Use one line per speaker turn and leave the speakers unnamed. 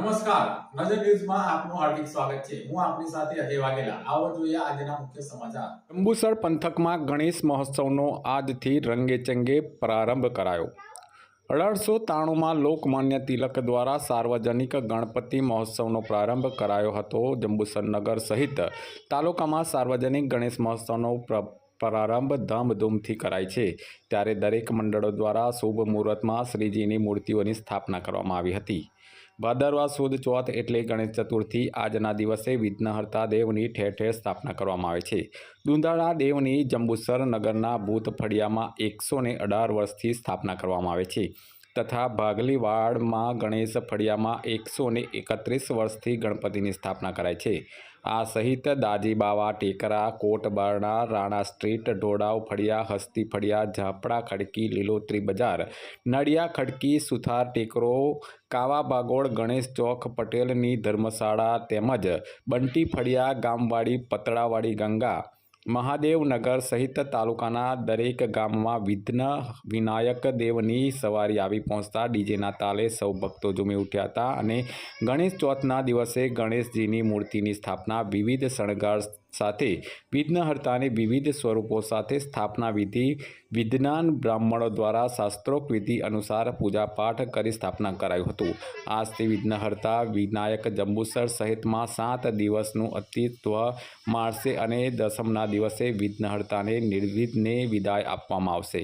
નમસ્કાર. નજર ન્યૂઝમાં આપનું હાર્દિક સ્વાગત છે. હું આપની સાથે અજય વાઘેલા. આવો જોઈએ આજના મુખ્ય સમાચાર.
અંબુસર પંથકમાં ગણેશ મહોત્સવનો આજથી રંગેચંગે પ્રારંભ કરાયો. અઢારસો ત્રાણુંમાં લોકમાન્ય તિલક દ્વારા સાર્વજનિક ગણપતિ મહોત્સવનો પ્રારંભ કરાયો હતો. જંબુસર નગર સહિત તાલુકામાં સાર્વજનિક ગણેશ મહોત્સવનો પ્ર- પ્રારંભ ધામધૂમથી કરાય છે. ત્યારે દરેક મંડળો દ્વારા શુભ મુહૂર્તમાં શ્રીજીની મૂર્તિઓની સ્થાપના કરવામાં આવી હતી. ભાદરવા સુદ ચોથ એટલે ગણેશ ચતુર્થી. આજના દિવસે વિઘ્નહર્તા દેવની ઠેર ઠેર સ્થાપના કરવામાં આવે છે. દુંદાળા દેવની જંબુસર નગરના ભૂત ફળિયામાં એકસો અઢાર વર્ષથી સ્થાપના કરવામાં આવે છે. તથા ભાગલીવાડમાં ગણેશ ફળિયામાં એકસો ને એકત્રીસ વર્ષથી ગણપતિની સ્થાપના કરાય છે. આ સહિત દાજીબાવા, ટેકરા, કોટબારણા, રાણા સ્ટ્રીટ, ઢોળાવ ફળિયા, હસ્તી ફળિયા, ઝાપડા ખડકી, લીલોત્રી બજાર, નડિયા ખડકી, સુથાર ટેકરો, કાવા બાગોળ, ગણેશ ચોક, પટેલની ધર્મશાળા તેમજ બંટી ફળિયા, ગામવાડી, પતળાવાડી ગંગા મહાદેવનગર સહિત તાલુકાના દરેક ગામમાં વિઘ્ન વિનાયક દેવની સવારી આવી પહોંચતા ડીજેના તાલે સૌ ભક્તો ઝૂમી ઉઠ્યા હતા અને ગણેશ ચોથના દિવસે ગણેશજીની મૂર્તિની સ્થાપના વિવિધ શણગાર સાથે વિઘ્નહર્તાની વિવિધ સ્વરૂપો સાથે સ્થાપના વિધિ વિજ્ઞાન બ્રાહ્મણો દ્વારા શાસ્ત્રોક્ત વિધિ અનુસાર પૂજાપાઠ કરી સ્થાપના કરાયું હતું. આજથી વિઘ્નહર્તા વિનાયક જંબુસર સહિતમાં સાત દિવસનું અસ્તિત્વ માણશે અને દસમના દિવસે વિઘ્નહર્તાને નિર્વિઘ્ને વિદાય આપવામાં આવશે.